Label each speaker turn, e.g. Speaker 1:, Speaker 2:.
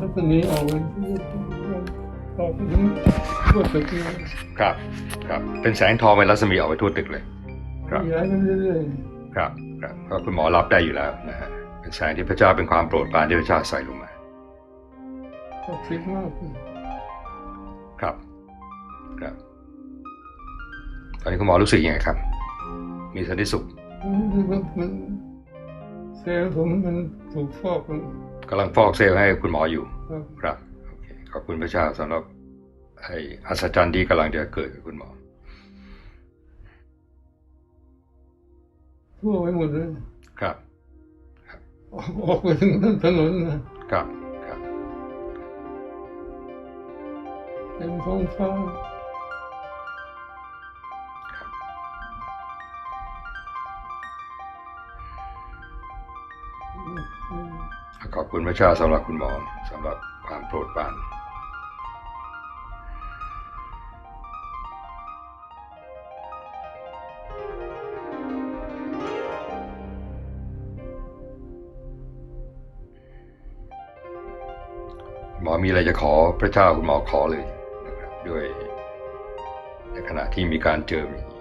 Speaker 1: รัศมีออกไปออกถึงทั่วตึกเลย
Speaker 2: ครับ ครับ เป็นแสงทองเป็นรัศมีออกไปทั่วตึกเลย ครับ
Speaker 1: ขยายไปเรื่อย
Speaker 2: ครับ ครับก็คุณหมอรับได้อยู่แล้วนะฮะเป็นแสงที่พระเจ้าเป็นความโปรดปรานที่พระเจ้าใส่ลงมา
Speaker 1: ๆศักดิ์สิทธิ์มาก
Speaker 2: ครับ ครับ ตอนนี้คุณหมอรู้สึกยังไงครับ มีสันติสุข
Speaker 1: มันเซลล์ผมมันถูกฟอกมันำ
Speaker 2: ลังฟอกเซลล์ให้คุณหมออยู่
Speaker 1: ครับ
Speaker 2: ครับโอเคขอบคุณพระเจ้าสำหรับไอ้อัศจรรย์ที่กำลังจะเกิดกับคุณหมอ
Speaker 1: ทั่วไปหมดเลย
Speaker 2: ครับ
Speaker 1: ออกออกไปถึงถนนนะครับ
Speaker 2: ครับ
Speaker 1: เต็มท้องฟ้า
Speaker 2: ขอบคุณพระเจ้าสำหรับคุณหมอสำหรับความโปรดปรานหมอมีอะไรจะขอพระเจ้าคุณหมอขอเลยนะครับด้วยในขณะที่มีการเจออย่างนี้